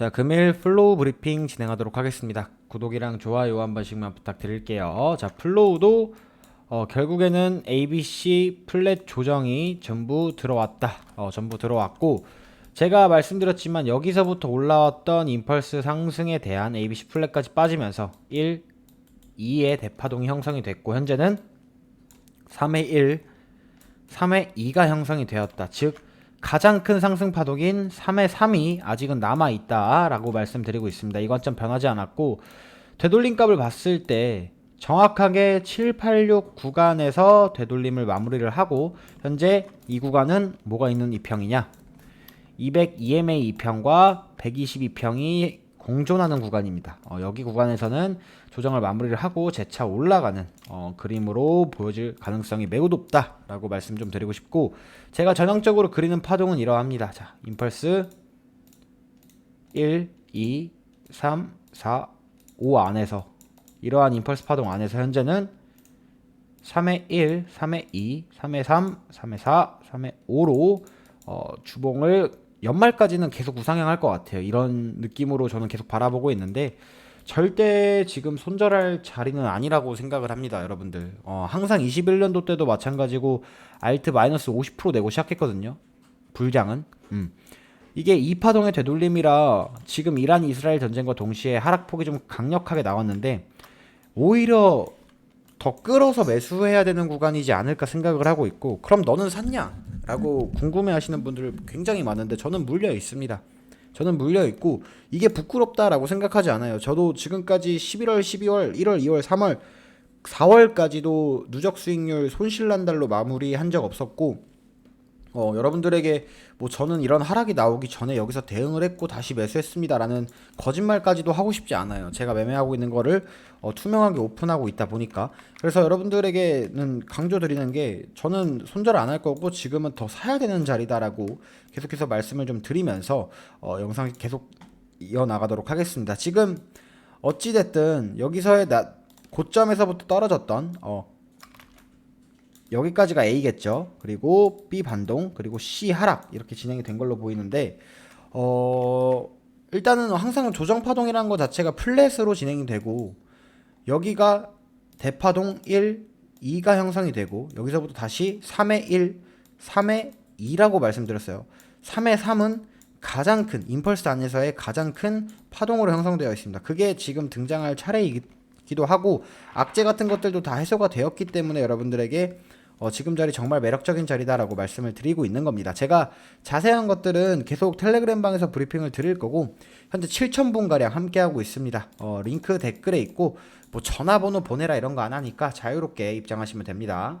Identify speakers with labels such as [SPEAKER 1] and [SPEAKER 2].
[SPEAKER 1] 자, 금일 플로우 브리핑 진행하도록 하겠습니다. 구독이랑 좋아요 한 번씩만 부탁드릴게요. 자, 플로우도 어, 결국에는 ABC 플랫 조정이 전부 들어왔다. 어, 전부 들어왔고 제가 말씀드렸지만 여기서부터 올라왔던 임펄스 상승에 대한 ABC 플랫까지 빠지면서 1, 2의 대파동이 형성이 됐고 현재는 3의 1, 3의 2가 형성이 되었다. 즉 가장 큰 상승 파동인 3의 3이 아직은 남아 있다라고 말씀드리고 있습니다. 이건 좀 변하지 않았고 되돌림 값을 봤을 때 정확하게 7, 8, 6 구간에서 되돌림을 마무리를 하고 현재 이 구간은 뭐가 있는 이평이냐? 200 EMA 2평과 120 2평이 공존하는 구간입니다. 어, 여기 구간에서는 조정을 마무리를 하고 재차 올라가는 어, 그림으로 보여질 가능성이 매우 높다라고 말씀 좀 드리고 싶고 제가 전형적으로 그리는 파동은 이러합니다. 자, 임펄스 1, 2, 3, 4, 5 안에서 이러한 임펄스 파동 안에서 현재는 3의 1, 3의 2, 3의 3, 3의 4, 3의 5로 어, 주봉을 연말까지는 계속 우상향할 것 같아요. 이런 느낌으로 저는 계속 바라보고 있는데 절대 지금 손절할 자리는 아니라고 생각을 합니다, 여러분들. 어, 항상 21년도 때도 마찬가지고 알트 마이너스 50% 내고 시작했거든요. 불장은. 음. 이게 이파동의 되돌림이라 지금 이란 이스라엘 전쟁과 동시에 하락폭이 좀 강력하게 나왔는데 오히려 더 끌어서 매수해야 되는 구간이지 않을까 생각을 하고 있고 그럼 너는 샀냐? 라고 궁금해 하시는 분들 굉장히 많은데 저는 물려 있습니다. 저는 물려 있고 이게 부끄럽다라고 생각하지 않아요. 저도 지금까지 11월, 12월, 1월, 2월, 3월, 4월까지도 누적 수익률 손실 난 달로 마무리한 적 없었고 어, 여러분들에게 뭐 저는 이런 하락이 나오기 전에 여기서 대응을 했고 다시 매수했습니다라는 거짓말까지도 하고 싶지 않아요. 제가 매매하고 있는 거를 어, 투명하게 오픈하고 있다 보니까 그래서 여러분들에게는 강조드리는 게 저는 손절 안 할 거고 지금은 더 사야 되는 자리다라고 계속해서 말씀을 좀 드리면서 어, 영상 계속 이어 나가도록 하겠습니다. 지금 어찌 됐든 여기서의 나, 고점에서부터 떨어졌던 어, 여기까지가 A겠죠. 그리고 B 반동, 그리고 C 하락 이렇게 진행이 된 걸로 보이는데 어 일단은 항상 조정 파동이라는 것 자체가 플랫으로 진행이 되고 여기가 대파동 1, 2가 형성이 되고 여기서부터 다시 3의 1, 3의 2라고 말씀드렸어요. 3의 3은 가장 큰 임펄스 안에서의 가장 큰 파동으로 형성되어 있습니다. 그게 지금 등장할 차례이기도 하고 악재 같은 것들도 다 해소가 되었기 때문에 여러분들에게 어, 지금 자리 정말 매력적인 자리다라고 말씀을 드리고 있는 겁니다. 제가 자세한 것들은 계속 텔레그램 방에서 브리핑을 드릴 거고 현재 7,000분 가량 함께하고 있습니다. 어, 링크 댓글에 있고 뭐 전화번호 보내라 이런 거 안 하니까 자유롭게 입장하시면 됩니다.